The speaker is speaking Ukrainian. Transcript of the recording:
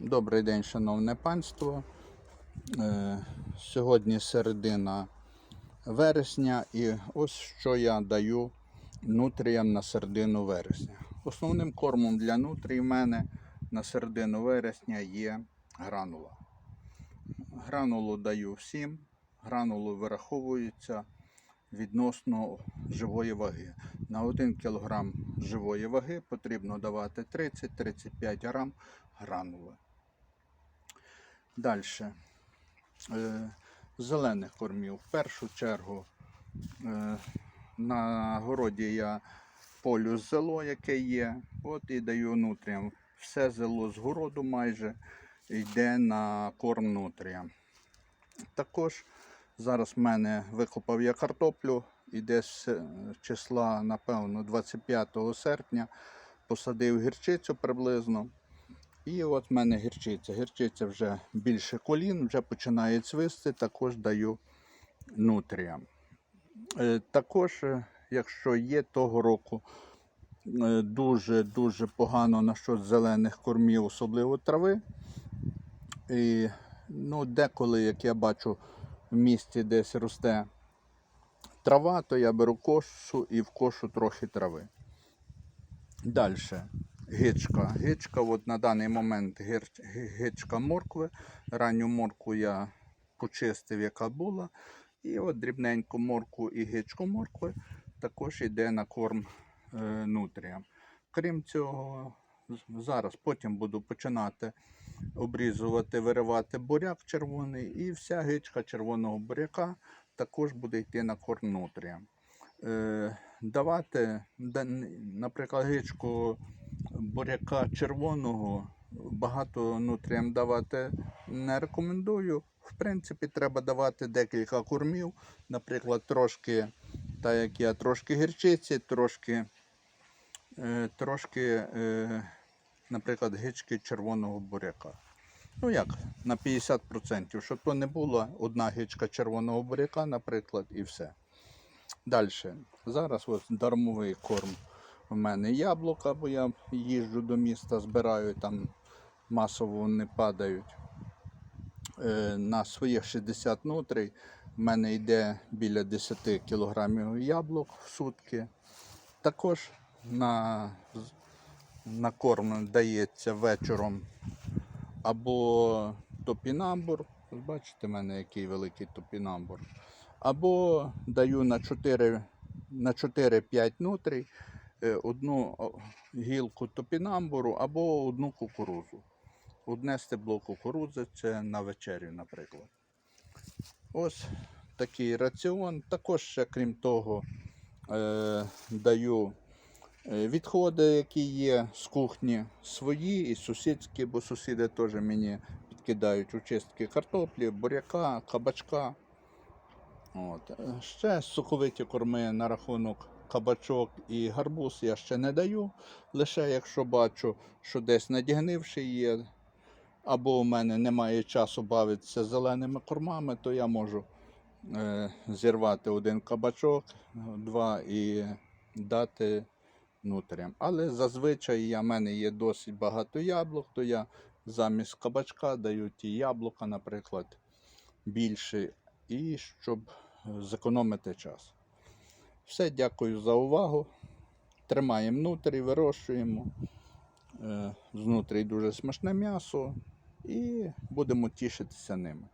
Добрий день, шановне панство. Е, Сьогодні середина вересня, і ось що я даю нутріям на середину вересня. Основним кормом для нутрій в мене на середину вересня є гранула. Гранулу даю всім, гранулу вираховується відносно живої ваги. На 1 кг живої ваги потрібно давати 30-35 грам гранули. Далі. Е, зелених кормів. В першу чергу е, на городі я полю зело, яке є. От і даю нутріям. Все зело з городу майже йде на корм нутріям. Також зараз в мене викопав я картоплю і десь е, числа, напевно, 25 серпня посадив гірчицю приблизно. І от в мене гірчиця. Гірчиця вже більше колін, вже починає цвисти, також даю нутріям. Е, Також, е, якщо є того року дуже-дуже погано на щось зелених кормів, особливо трави. І ну, деколи, як я бачу, в місті десь росте трава, то я беру кошу і в кошу трохи трави. Далі. Гичка. Гичка, от на даний момент гичка моркви. Ранню моркву я почистив, яка була. І от дрібненьку моркву і гичку моркви також йде на корм е, нутріям. Крім цього, зараз потім буду починати обрізувати, виривати буряк червоний, і вся гичка червоного буряка також буде йти на корм нутріям. Е, давати, наприклад, гичку буряка червоного багато нутріям давати не рекомендую. В принципі, треба давати декілька кормів, наприклад, трошки, так як я, трошки гірчиці, трошки, е, трошки е, наприклад, гички червоного буряка. Ну як, на 50%, щоб то не була одна гичка червоного буряка, наприклад, і все. Далі. Зараз ось дармовий корм. У мене яблука, бо я їжджу до міста, збираю, там масово вони падають. Е, на своїх 60 нутрій в мене йде біля 10 кілограмів яблук в сутки. Також на, на корм дається вечором або топінамбур. Бачите, в мене який великий топінамбур. Або даю на 4 на 4-5 нутрій одну гілку топінамбуру або одну кукурузу. Одне стебло кукурузи це на вечерю, наприклад. Ось такий раціон. Також ще, крім того, е, даю е, відходи, які є з кухні, свої і сусідські, бо сусіди теж мені підкидають очистки картоплі, буряка, кабачка. От. е, Ще соковиті корми на рахунок кабачок і гарбуз я ще не даю. Лише якщо бачу, що десь надігнивший є, або у мене немає часу бавитися зеленими кормами, то я можу е, зірвати один кабачок, два і дати нутрям. Але зазвичай я, в мене є досить багато яблук, то я замість кабачка даю ті яблука, наприклад, більше, і щоб е, зекономити час. Все, дякую за увагу. Тримаємо внутрі, вирощуємо. Е, Знутрі дуже смачне м'ясо і будемо тішитися ними.